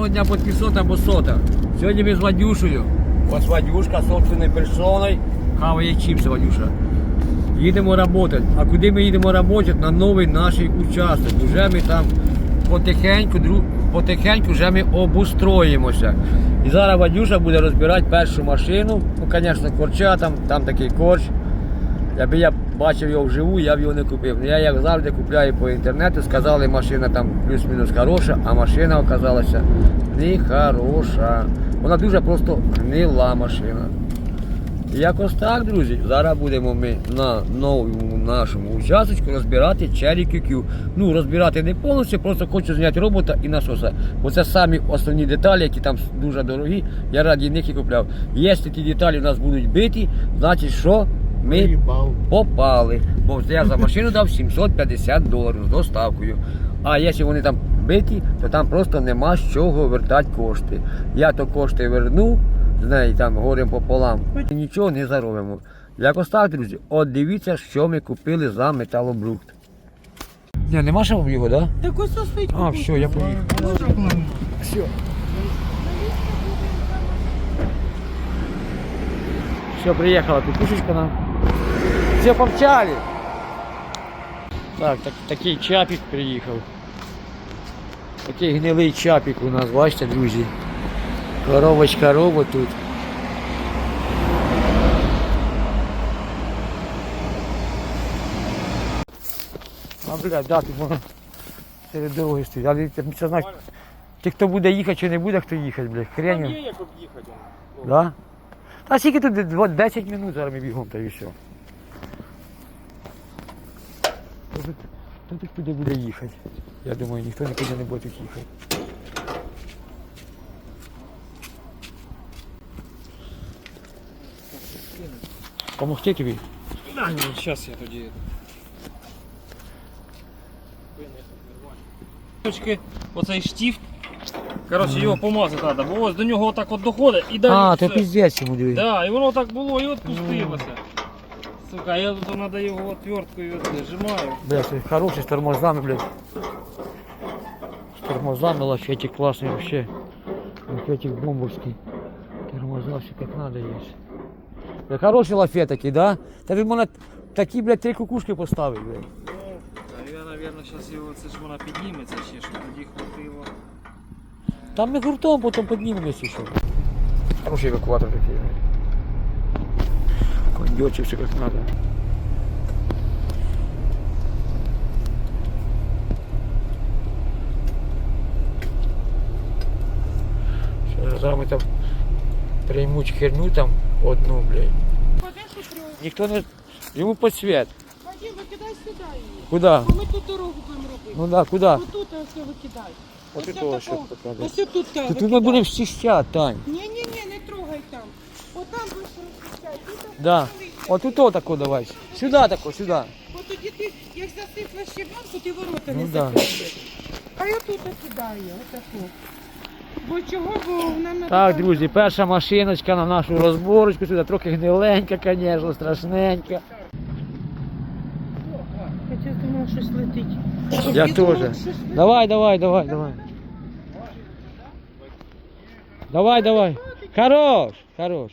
Доброго дня, підписот або сота. Сьогодні ми з Вадюшею. Ось Вадюшка собственною персоною. Хаває чіпси, Вадюша. Їдемо працювати. А куди ми їдемо працювати? На новий наш участок. Уже ми там потихеньку, потихеньку вже ми обустроїмося. І зараз Вадюша буде розбирати першу машину. Ну, звісно, корча там, там такий корч. Якби я бачив його вживу, я б його не купив. Я як завжди купляю по інтернету, сказали, машина там плюс-мінус хороша, а машина оказалася не хороша. Вона дуже просто гнила машина. Якось так, друзі. Зараз будемо ми на новому нашому участочку розбирати Cherry QQ. Ну, розбирати не повністю, просто хочу зняти робота і насоса. Бо це самі основні деталі, які там дуже дорогі. Я раді них і купляв. Якщо ті деталі у нас будуть биті, значить що? Ми попали. Бо я за машину дав 750 доларів з доставкою. А якщо вони там биті, то там просто нема з чого вертати кошти. Я то кошти верну, з неї там горем пополам. Нічого не заробимо. Якось так, друзі, от дивіться, що ми купили за металобрухт. Ні, нема ще його, так? Да? Так ось стоїть. А, все, я поїхав. Все. Все, приехала кукушечка нам. Все, помчали. Так, так, такий чапік приїхав. Такий гнилий чапік у нас, бачите, друзі. Коробочка робот тут. А, блядь, да, тут воно серед дороги стоїть. Але це, це знаєш, ти хто буде їхати чи не буде хто їхати, блядь, хрень. Є як об'їхати. Да? Та скільки тут 10 минут зараз ми бігом та і все. Хто тут, хто тут куди буде їхати? Я думаю, ніхто нікуди не буде тут їхати. Помогти тобі? А, ні, зараз я тоді. Точки, Оцей штифт. Коротше, його помазати треба, бо ось до нього отак от доходить і далі. А, все. то піздець йому диви. Да, і воно так було і от пустилося. Сука, я тут треба його отверткою от зажимаю. Бля, це хороший з тормозами, блядь. З тормозами лафетик классный вообще. Лафетик бомбовский. Тормоза все как надо есть. Бля, хороший лафет такий, да? Та він можна такі, блядь, три кукушки поставити, блядь. А я, мабуть, зараз його, це ж вона підніметься ще, щоб тоді хватило. Там ми гуртом потім піднімемося ще. Хороший евакуатор такий. Кондьочек все как надо. Що, Зараз там приймуть херню там одну, блядь. Ніхто не... Йому по світ. Вадим, викидай сюди її. Куда? Бо ми тут дорогу будемо робити. Ну да, куда? Отут ось викидай. От Ось що показує. Ось тут так. Тут ми будемо стіщати, Тань. Ні, не трогай там. Отам будеш розчищати. Тут ось Да. залишся. От тут отако давай. Сюди тако, сюди. От тоді ти, як засипла щебенку, ти ворота Ну не да. закриєш. А я тут кидаю, отаку. Бо чого, бо нам Так, друзі, перша машиночка на нашу розборочку. Сюди трохи гниленька, звісно, страшненька. Хоча думав, щось летить. Я Ти думав, теж. щось летить? Давай, давай, давай, давай. Давай, давай. Хорош, Хорош.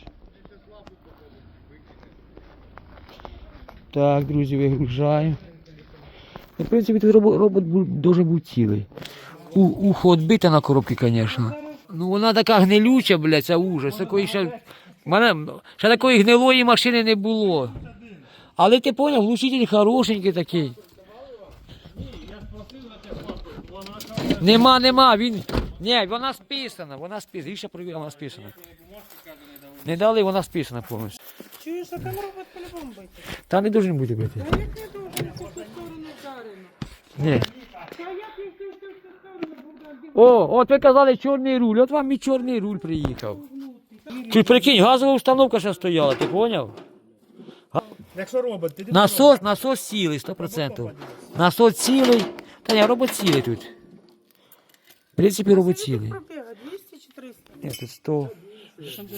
Так, друзі, вигружаю. Ну, В принципі, тут робот, дуже був цілий. У, ухо відбите на коробці, звісно. Ну вона така гнилюча, блядь, це ужас. Такої ще, мене, ще такої гнилої машини не було. Але ти поняв, глушитель хорошенький такий. Нема, нема, він. Ні, вона списана, вона списана. Ріша провірила, вона списана. Не дали, вона списана повністю. Чуєш, а там робот по-любому бити. Та не повинен бути бити. А як не дуже, в цю сторону вдарено. Ні. Та як я в цю сторону буду О, от ви казали чорний руль, от вам мій чорний руль приїхав. Ти прикинь, газова установка ще стояла, ти поняв? Якщо робот, ти Насос, насос цілий, 100%. Насос цілий. Та ні, робот цілий тут. В принципі, робот цілий. Пробіга 200 чи 300? Ні, тут 100,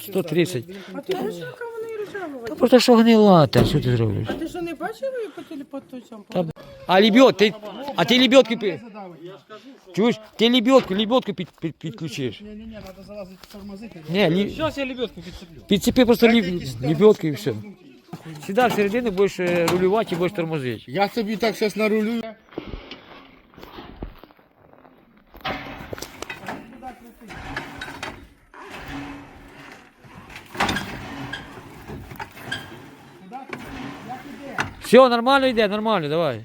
130. А ти ж яка вона і? Ну, Просто що гнила та, що ти зробиш? А ти що не бачив її по телепорту? Та, а лебед, ти, а ти лебедки пи. Чуєш? Ти лебедку, лебедку під, під, підключиш. Не-не-не, надо залазить тормозити. Ні, лі... Зараз я лебедку підцеплю. підцепи просто леб... лебедку і все. Сідай всередину, будеш е, рулювати і будеш тормозити. Я собі так зараз нарулю. Все, нормально йде, нормально, давай.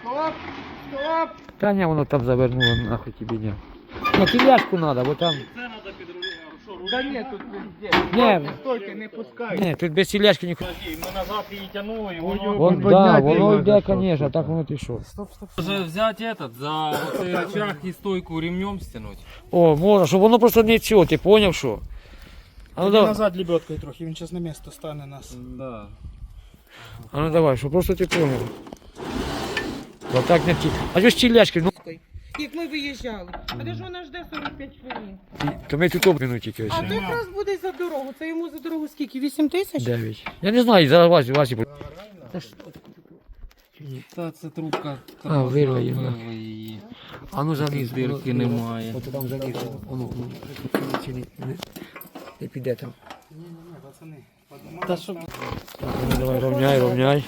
Стоп! Стоп! Та ні, воно там завернуло, нахуй тобі ні. На кіляшку треба, бо там. Це треба підрулювати. Що, руль? Да ні, тут везде. Ні, Стойте, не пускай. ні, тут без кіляшки ніхуя. Подожди, Ми назад її тягнули, і воно... Вон, да, Подняти воно можна, йде, що? звісно, так воно пішло. Може взяти этот, за оцей рычаг і стойку ремнем стянути. О, можна, щоб воно просто не цього, ти поняв, що? А ну давай, Назад лебедкою трохи, він зараз на місто стане нас. Да. а ну давай, щоб просто ти поняв. Бо так не ті. А що ж тіляшки, ну, Як ми виїжджали. А де ж вона жде 45 хвилин? то ми тут обміну тільки ось. А то якраз буде за дорогу. Це йому за дорогу скільки? 8 тисяч? Дев'ять. Я не знаю, зараз Васі, Васі. буде. Та це трубка. А, вирве її, да. Вирве її. А ну заліз. Воно- немає. От там заліз, воно, воно, чи не, не, не піде там. Та давай, ровняй, ровняй.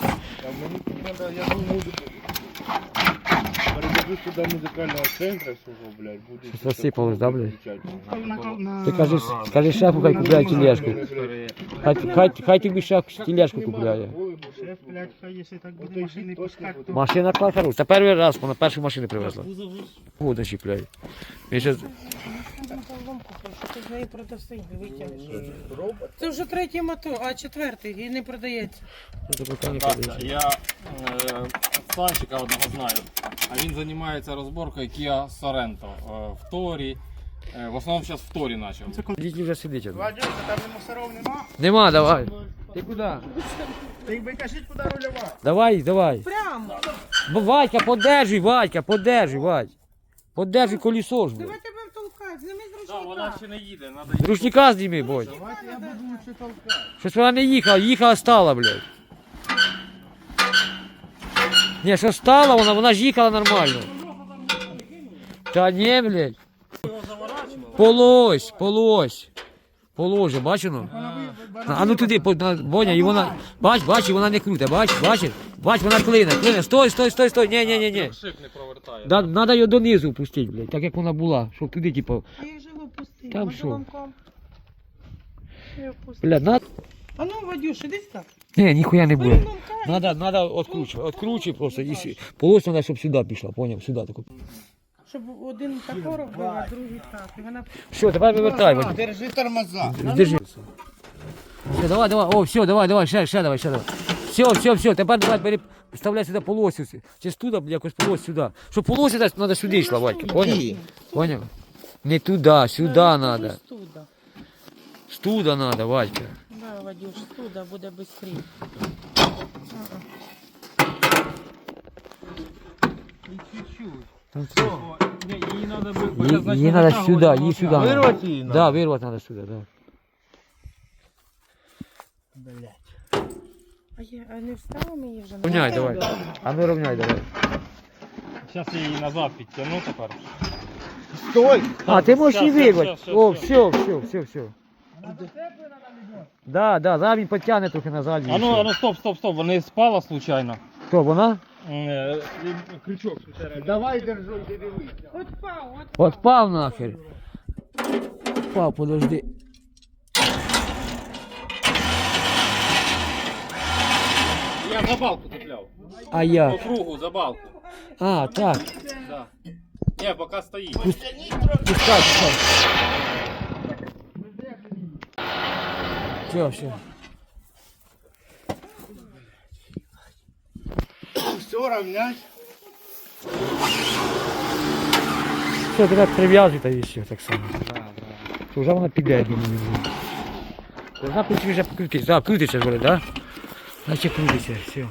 я думаю, музикального центру свого, блядь, буду... Щось розсипалось, да, блядь? На... Ти кажи, скажи шефу, хай купляє тілешку. Хай, хай, хай тобі шеф тілешку купляє. Шеф, блядь, хай якщо так буде машини пускати, то... Машина клас хороша. Це перший раз вона першу машину привезла. Вода чіпляє. Він ще... Що ти з неї продаси, витягнеш. Це вже третій мотор, а четвертий і не продається. Це подивись. я е, Санчика одного знаю, а він займається розборкою Kia Sorento е, в Торі. Е, в основному зараз в Торі почав. Діти вже сидить. одна. Вадюша, там не мусоров нема? Нема, давай. Ти куди? Ти кажіть, куди рульова? Давай, давай. Прямо. Бо, Вадька, подержуй, Вадька, подержуй, Вадь. Подержуй колесо ж. блядь. Тебе втолкати, зніми з Да, вона ручника. ще не їде, треба Ручника зніми, Бодь. Давайте я буду лучше толкати. Щось вона не їхала, їхала стала, блядь. Ні, що стала вона, вона ж їхала нормально. Та ні, блядь. Полось, полось. Положе, бачено? А ну туди, по- на- Боня, і вона. Бач, бач, і вона не круте, бач, бачиш? Бач, вона клине, клине. Стой, стой, стой, стой. Ні, ні, ні, ні. шик не провертає. Да, надо її донизу пустити, блядь, так як вона була, щоб туди, типу, Пустила. Там Може, що? ламком? Я впустила. блядь, на... А ну, Вадюш, іди так. Ні, ніхуя не буде. Надо, надо откручивать, откручивай просто. И с- полось надо, чтобы сюда пішла, понял, сюда таку. Щоб один тако робив, а другий так. І вона Все, давай вивертай, Вадим. Держи тормоза. Держи. Все, давай, давай, о, все, давай, давай, ще, ще, давай, ще, давай. Все, все, все, тепер давай бери, вставляй сюди полосю. Чи туди, бля, якось полось сюди. Щоб полосю десь, треба сюди йшла, Вадька, понял? Понял? Не туди, сюди надо. Студа. Студа надо, Вадька. Да, Вадюш, студа буде швидше. Її треба Їй, їй надо сюди, їй сюди. надо. Вирвати її надо? Да, вирвати надо сюди, да. А я а не вставимо її вже? Ровняй, давай. А ну ровняй, давай. Зараз я її назад підтягну тепер. Стой! А, ти можеш Щас, і вирвати. щас, щас, О, все, все, все, все. Да, да, зараз він потягне трохи назад. і А ну, а ну стоп, стоп, стоп, вона спала случайно. Хто, вона? Е, Крючок случайно. Давай держу, дивись. Отпав, от. Отпав нахер. Отпав, подожди. Я за балку цепляв. А я. По кругу за балку. А, так. Да. Ні, поки стоїть. Пускай, пускай. Все, все. Все равнять. Все, тебе прив'язуйте і все так само. Що вже вона піде, я думаю. Вона ключі вже покрутиться. Да, крутиться, говорить, да? Значить крутиться, все.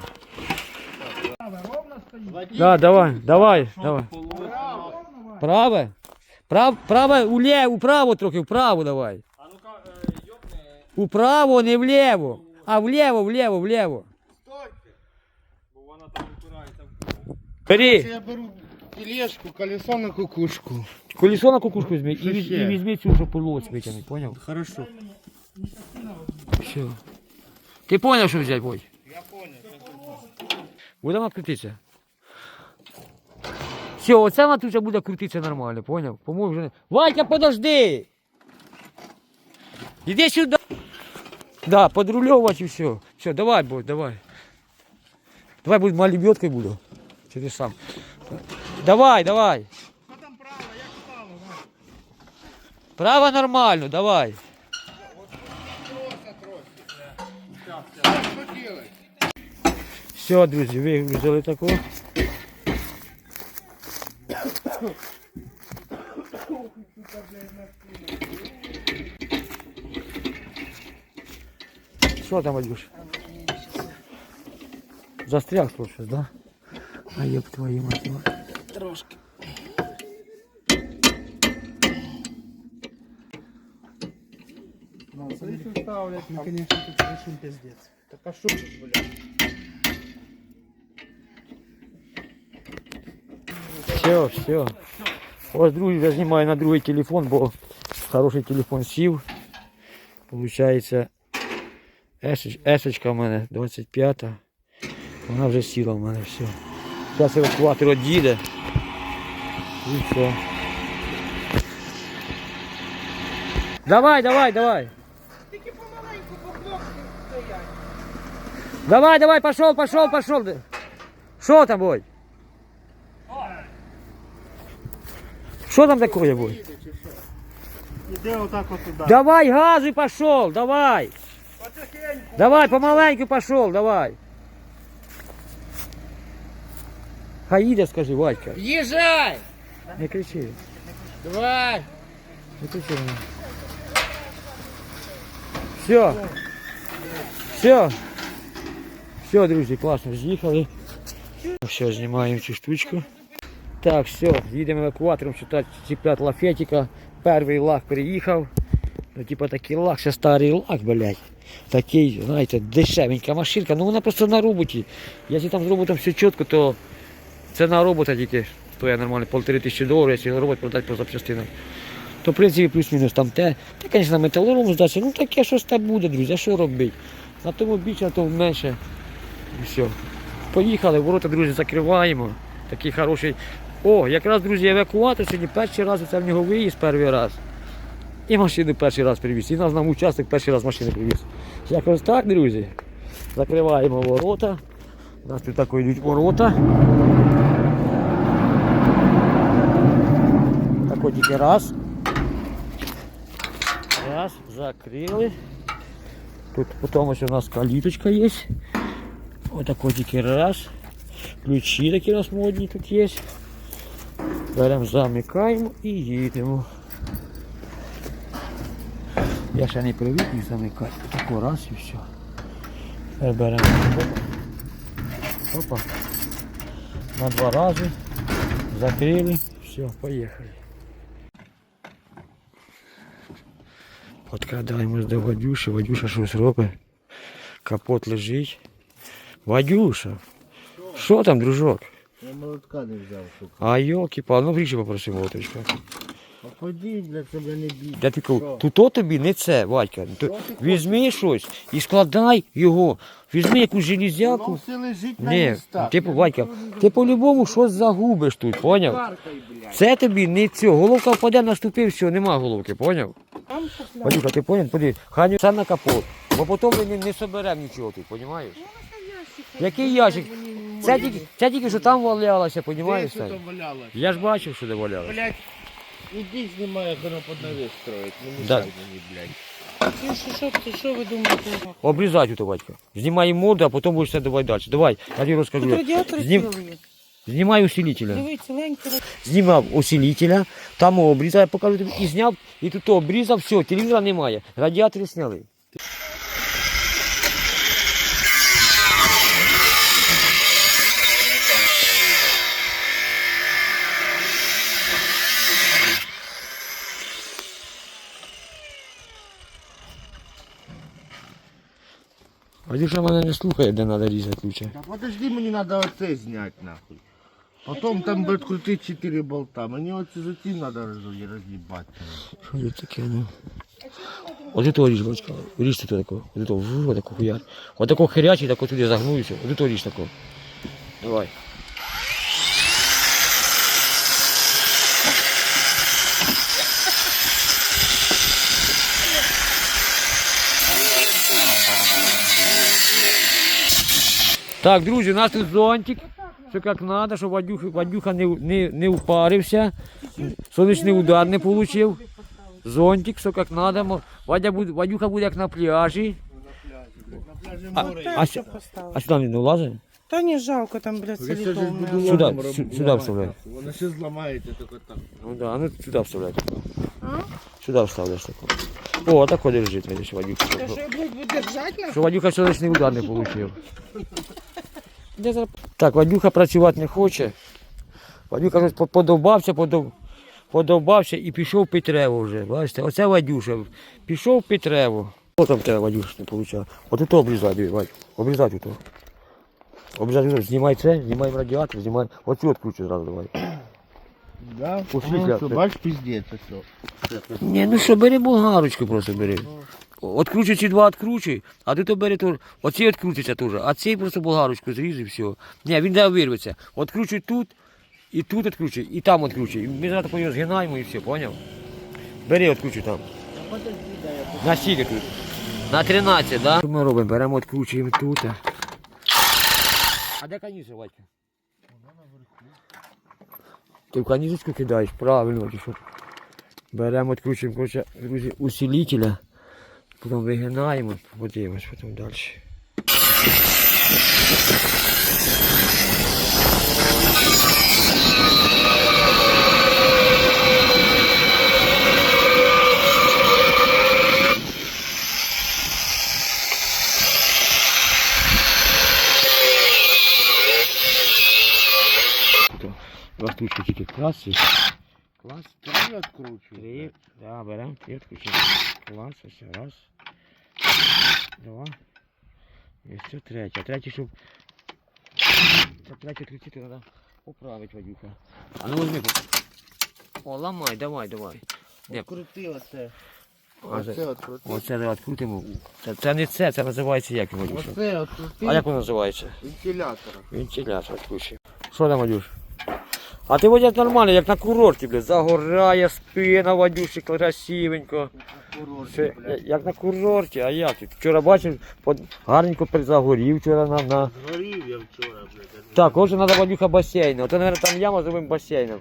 Да, давай, давай, давай. Праве? Прав, праве, улє, управо трохи, вправо давай. А ну-ка, йопни. Управо, не вліво. А вліво, вліво, вліво. Бо вона там Бери. Я беру тележку, колесо на кукушку. Колесо на кукушку візьми і, Що віз- ще? і візьми цю, щоб полоць витягнути, поняв? Хорошо. Все. Ти поняв, що взяти, Бодь? Я понял. Буде вона крутитися. Все, оце вже буде крутитися нормально, поняв? Не... Ватя, подожди! Іди сюди. Да, подрульовувати і все. Все, давай, Бодь, давай. Давай, будь малібьоткою буду. Чи ти сам? Давай, давай. Там право, як стало? Право нормально, давай. Все, друзі, вигрузили таку. Що там, Вадюш? Застряг тут щось, да? А ёб твою мать. Трошки. Ну, конечно, тут решим пиздец. Так а что тут, блядь? Все, все. Ось друзі, я знімаю на другий телефон, бо хороший телефон сів. Получається, есоч- есочка в мене 25. Вона вже сіла в мене, все. Зараз евакуатор одійде. І все. Давай, давай, давай. Тільки помаленьку по кнопці стоять. Давай, давай, пошел, пошел, пошел. Що там, Бой? Що там такое, Бой? Іде отак от туди. Давай, газуй, пошел, давай. Давай, помаленьку пошел, давай. Хай їде, скажи, Вадька. Їжджай! Не кричи, Давай! не кричи. Все. Все. Все, друзі, класно, з'їхали. Все, знімаємо цю штучку. Так, все, їдемо евакуатором сюди чіпляти лафетика. Перший лак переїхав. Ну, типа такий лак, ще старий лак, блядь. Такий, знаєте, дешевенька машинка. Ну вона просто на роботі. Якщо там з роботом все чітко, то це на робота тільки стоїть нормально полтори тисячі доларів, якщо робот продати по запчастинам. То в принципі плюс-мінус там те. Та, звісно, металолом здачі, ну таке щось там буде, друзі, а що робити? На тому більше, на тому менше. І все. Поїхали, ворота, друзі, закриваємо. Такий хороший. О, якраз, друзі, евакуатор сьогодні перший раз це в нього виїзд перший раз. І машину перший раз привіз. І нас нам учасник перший раз машини привіз. Якось так, друзі. Закриваємо ворота. У нас тут такі йдуть ворота. Так от тільки раз. Раз, закрили. Тут потім ось у нас каліточка є. Отако тільки раз. Ключі такі у нас модні тут є. Беремо, замикаємо і їдемо. Я ще не привик їх замикати. Тако раз і все. Тепер беремо. Опа. Опа. На два рази. Закрили. Все, поїхали. Подкрадаємось до Вадюші. Вадюша щось робить. Капот лежить. Вадюша. Що там, дружок? Я молотка не взяв, сука. А йоки пал, ну гріші попроси молоточка. Ходи, для тебе не бій. Я тільки тут то тобі не це, Вадька. То візьми щось і складай його. Візьми якусь железяку. Воно все лежить на Ні, містах. типу, Вадька, ти по-любому щось загубиш тут, поняв? Каркай, блядь. Це тобі не цього. Головка впаде, наступив, все, нема головки, поняв? Там. Вадюка, ти поняв? Подивись, хай не- це на капот. Бо потім ми не, не соберемо нічого тут, розумієш? Який ящик? Це тільки, це тільки що там валялося, Де розумієш? що там валялось? Я ж бачив, що де валялося. Блядь, іди знімай, як воно під навіс строїть. Не Да. мішай мені, блядь. Що, що, що, ти- що ви думаєте? Обрізай тут, Вадька. Знімай моду, а потім будеш все давай далі. Давай, я тобі Тут розкажу. радіатор Знім... цілий. Знімай усилителя. Дивіться, ленький Знімав усилителя, там обрізав, я покажу тобі, і зняв, і тут обрізав, все, телевізора немає. Радіатори Зняли. Вадюша мене не слухає, де треба різати ключа. Та подожди, мені треба оце зняти, нахуй. Потім там будуть крутить 4 болта. мені оце за ці треба роз'їбати. Що це таке, ну? От того ріж, бачка. Ріж ти такого. От того, ву, тако хуяр. От такого хирячий, так туди загнуюся. От того ріж такого. Давай. Так, друзі, у нас тут зонтик. Все як треба, щоб Вадюха, Вадюха не, не, не упарився. Сонячний удар не отримав. Зонтик, все як треба. Вадя буде, Вадюха буде як на пляжі. А, а, сю- а сюди він не влазить? Та не жалко, там, блядь, солідол. не Сюди, Ломом сю- роб- сюди ломать. вставляй. Воно ще зламаєте тільки так. Ну да, а ну сюди вставляй. А? Сюди вставляєш таку. О, так лежить, видиш, Вадюха. Та що я, блядь, буду держать на? Що Вадюха сонячний удар не отримав. Я зараз- Так, Вадюха працювати не хоче. Вадюха щось подобався, подовбався і пішов під трево вже. Бачите, оце Вадюша. Пішов під треву. Що там треба Вадюша не вийшло? От тут обрізай, диви, обрізати тут. Обрізай, знімай це, знімай радіатор, знімай. Оцю відкручу зразу давай. Да? Пошли, Ну, ти- бачиш, пиздець, все. Ні, ну що, бери болгарочку просто бери. Откручуй ці два відкручуй, а ти то бери то. Оці відкрутиться теж, а цей просто болгарочку зріж і все. Ні, він де вирветься. Откручуй тут, і тут відкручуй, і там відкручуй. І Ми зараз по нього згинаємо і все, поняв? Бери, відкручуй там. На скільки тут? На 13, да? Що ми робимо? Беремо, відкручуємо тут. А де каністра, Вадька? Ти в каністрочку кидаєш, правильно, що? Беремо, відкручуємо, коротше, усилителя. Потім вигинаємо, подивимось потім далі. Тут Два класи. Клас. Три відкручую. Три. Да, беремо, три відключимо. Клас, ось раз. Два. І все третє. Третє, щоб. Це третє відключити треба поправити, Вадюха. А ну возьми. О, ламай, давай, давай. Ні, Крути оце. Оце це- Оце давай відкрутимо. Це, це не це, це називається як, Вадюша? Оце відкрути. А як воно називається? Вентилятора. Вентилятор відключив. Що там, Вадюш? А ти водять нормально, як на курорті, блядь. Загорає спина, Вадюшик, красивенько. Це, я- як на курорті, а як? Вчора бачив, под... гарненько перезагорів вчора на. на... Згорів я вчора, блядь. Так, отже, треба Вадюха басейн. Ото, мабуть, там яма зробимо басейном.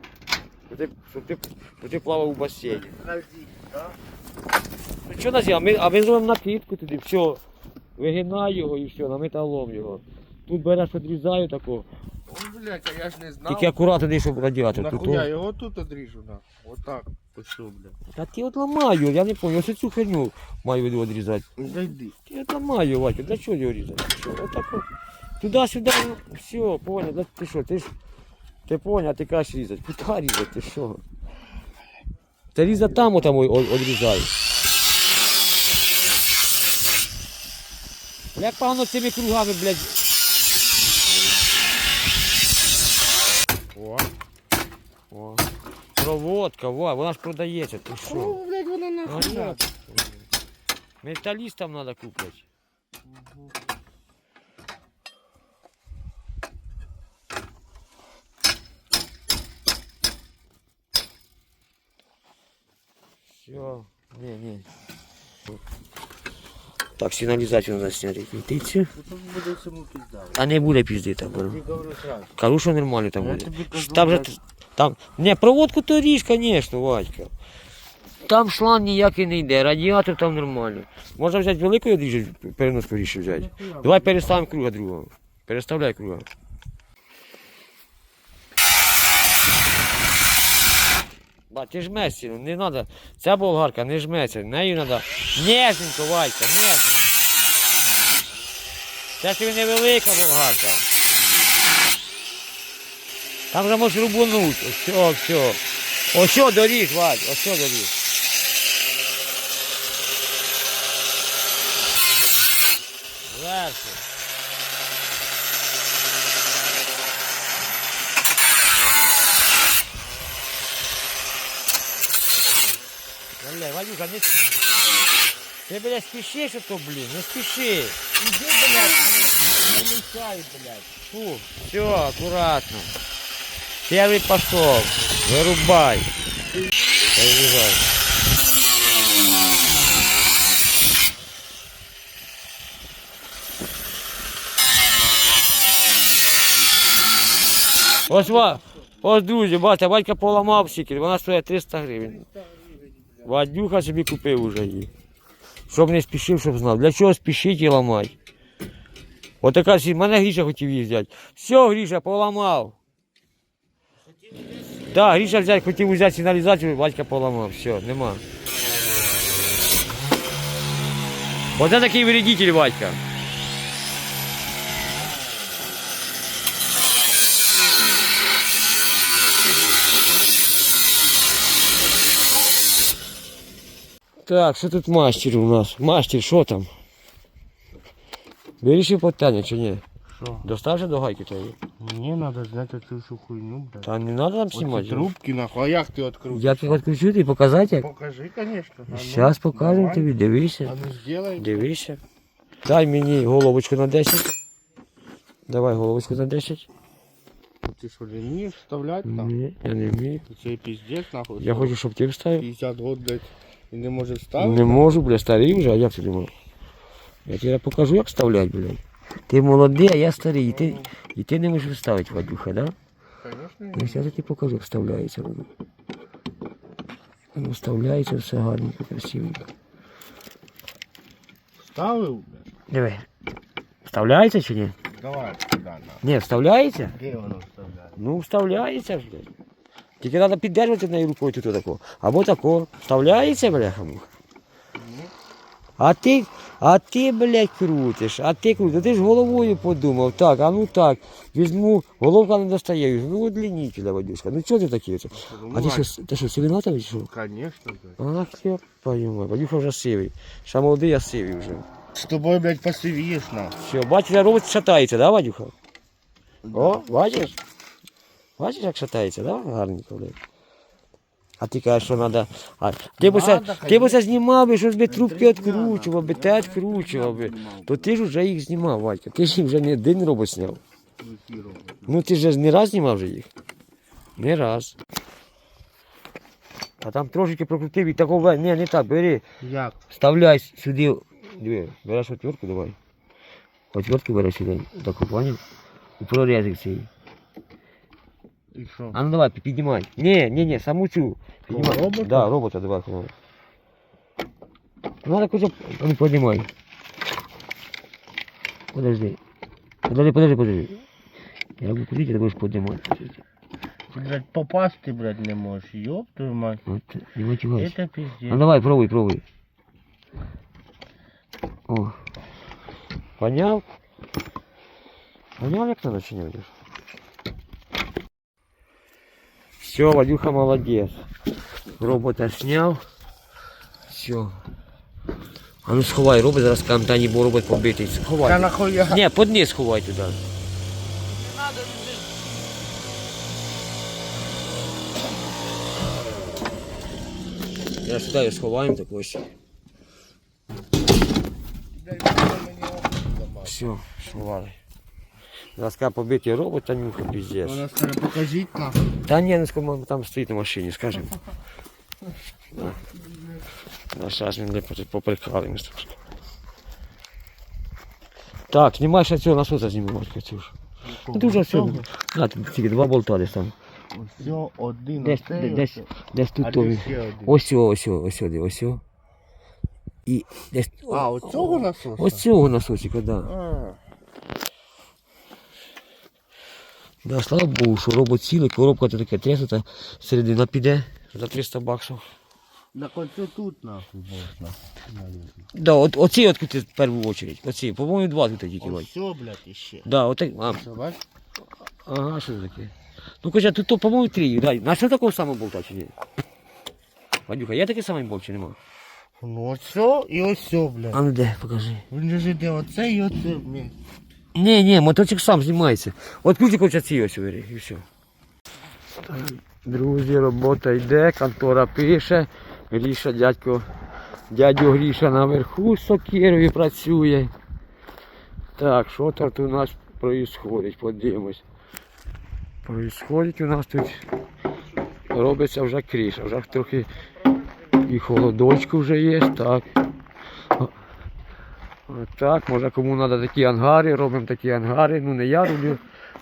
Щоб ти, щоб ти, щоб ти плавав у басейні. Ну що нас, а ми, а ми зробимо накидку туди, все. Вигинай його і все, на металом його. Тут береш, відрізаю тако. О, блядь, а я ж не знав. Тільки акуратно десь, щоб радіатор. Тут, Нахуя о. його тут одріжу, на. Отак. Ось, блядь. Та ти от ламаю, я не пам'ятаю, ось цю херню маю від- відрізати. Зайди. Я от ламаю, Ватя, для чого його різати? Що, отак от. Туди-сюди, ну, все, понял, да ти що, ти ж, ти понял, а ти кажеш різати. Куди різати, ти що? Та різати там отам відрізай. Як погано цими кругами, блядь. О. Проводка, во, вона ж продається, ти що? Ну, блядь, воно А нахуй. як? Металлистам надо купить. Все, не, не. Так, сигналізацію треба зняти квітицю. Тут буде всьому пізда. А не буде пізди там. Я тобі говорю сразу. Кажу, що нормально там Я буде. тобі кажу, Там же, блядь. Там, не, проводку то ріж, звісно, Вадька. Там шланг ніякий не йде, радіатор там нормально. Можна взяти велику ріжу, переноску ріжу взяти. Давай переставимо круга другого. Переставляй круга. Ба, ти жмешся, ну не треба. Ця болгарка не жметься, нею треба ніжненько, Вадька, ніжненько. Це ж невелика болгарка. Там же можешь рубануть. Все, все. Ось доріг, Валь, ось доріг. Зверху. Бля, Валюха, не спіши. Ти, блядь, спішиш, то, блін, не спіши. Іди, блядь, не мешай, блядь. Фу, все, аккуратно. Первый пошел. Вырубай. Вырубай. Ось, ва- ось, друзі, бачите, батька поламав сікер, вона стоїть 300 гривень. Вадюха собі купив уже її. Щоб не спішив, щоб знав. Для чого спішити і ламати? Отака сі, мене Гріша хотів її взяти. Все, Гріша, поламав. Так, Гріша взяти, хотів взяти сигналізацію, батька поламав. Все, нема. Оце такий вредитель, батька. Так, що тут мастер у нас? Мастер, що там? Вирішив питання чи ні? Що? Достався до гайки твоєї? Мені треба зняти цю всю хуйню, блядь. Та не треба там Оці знімати. трубки, нахуй. А як ти відкрутиш? Я тобі відключу і показати як? Покажи, конечно. Ну, Зараз покажемо давай. тобі, дивися. А ну сделай. Дивися. Дай мені головочку на 10. Давай головочку на 10. Ти що, не вмієш вставляти там? Ні, я не вмію. Це піздець, нахуй. Я хочу, щоб ти вставив. 50 год, блядь, і не може вставити? Не можу, бля, старий вже, а як ти думав? Я тобі покажу, як вставляти, блядь. Ти молодий, а я старий, і ти, і ти не можеш вставити, Вадюха, да? Конечно, Ну, я тобі покажу, вставляється воно. Воно вставляється все гарненько, красивенько. Вставив, блядь? Диви. Вставляється чи ні? Давай, сюди, нахуй. Ні, вставляється? Де воно вставляє? Ну, вставляється ж, блядь. Тільки треба піддержувати нею рукою тут тако. Або тако. Вставляється, бляха муха. А ти, а ти, блядь, крутиш, а ти крутиш. Ти ж головою подумав, так, а ну так, візьму, головка не достає, візьму удлінителя, Вадюшка. Ну чого ти такий? оце? А ти що, ти що, сивинатовий чи що? Конечно, блядь. Ах, я пойму, Вадюха вже сивий. Ще молодий, а сивий вже. З тобою, блядь, посивієш, нахуй. Все, бачиш, робот шатається, да, Вадюха? О, бачиш? Бачиш, як шатається, да? Гарненько, блядь. А ти кажеш, що треба. А, ти б оце, ти б оце знімав би, щось би трубки відкручував би, те відкручував би. То ти ж вже їх знімав, Вадька. Ти ж їх вже не один робот зняв. Ну ти ж не раз знімав вже їх. Не раз. А там трошки прокрутив і такого, не, не так, бери. Як? Вставляй сюди. Диви, береш отвертку, давай. Отвертку береш сюди. Таку поняв? І прорізик цей. І що? А ну давай, пі- піднімай. Ні, ні, ні, саму цю. Піднімай. робота? Да, робота давай. давай. Надо кучу, а ну поднимай. Подожди. Подожди, подожди, подожди. Я буду курить, а ты будешь поднимать. Ти, блядь, попасти, блядь, не можеш. Ёб твою мать. Вот, не матюгайся. Это А пиздец. давай, пробуй, пробуй. О. Понял? Понял, як надо чи не Вадюш? Все, Вадюха молодец. Робота снял. Все. А ну сховай робот, зараз камтані, бо робот побитий. Та Сховай. нахуя? Ні, под низ сховай туди. Я сюди його сховаємо так ось. Все, сховали. Ласка побитий робот, Танюха, піздець. Вона скаже, покажіть нахуй. Та ні, ну скажімо, там стоїть на машині, скажемо. На. На зараз він не поприкалимось трошки. Так, знімай ще цього насоса знімай, Катюш. Ну дуже все. На, тут тільки два болта десь там. Все, один, Десь, оцей, десь, оцей. десь А тут де тобі. ще один? Ось о, ось о, ось о, ось о. І десь. А, оцього насоса? Ось цього насосика, да. А, Да, слава Богу, що робот цілий, коробка то таке трясута, середина піде за 300 баксів. Так оце тут нахуй можна. Да, от, оці відкрити в першу очередь. Оці, по-моєму, два тут тільки бать. Все, блядь, іще. Да, отак. А, Це бач? ага, що це таке? Ну, хоча тут, то, по-моєму, три. Да. На що такого самого болта чи ні? Вадюха, є такий самий болт чи нема? Ну оце і оце, блядь. А ну де, покажи. Він же ж іде оце і оце, блядь. Ні, ні, мотоцикл сам знімається. От ключик ці ось бери, і все. Друзі, робота йде, контора пише. Гріша, дядько, дядю Гріша наверху з сокирою працює. Так, що тут у нас происходить? Подивимось. Происходить у нас тут робиться вже кріша, вже трохи і холодочку вже є, так. Так, може кому треба такі ангари, робимо такі ангари. Ну не я роблю,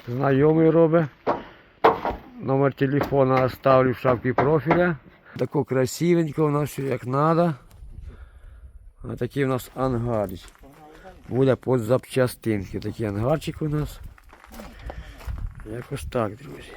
знайомий робить. Номер телефона оставлю в шапці профіля. Тако красивенько у нас все як треба. А такий у нас ангарчик. Буде під запчастинки. Такий ангарчик у нас. Якось так, друзі.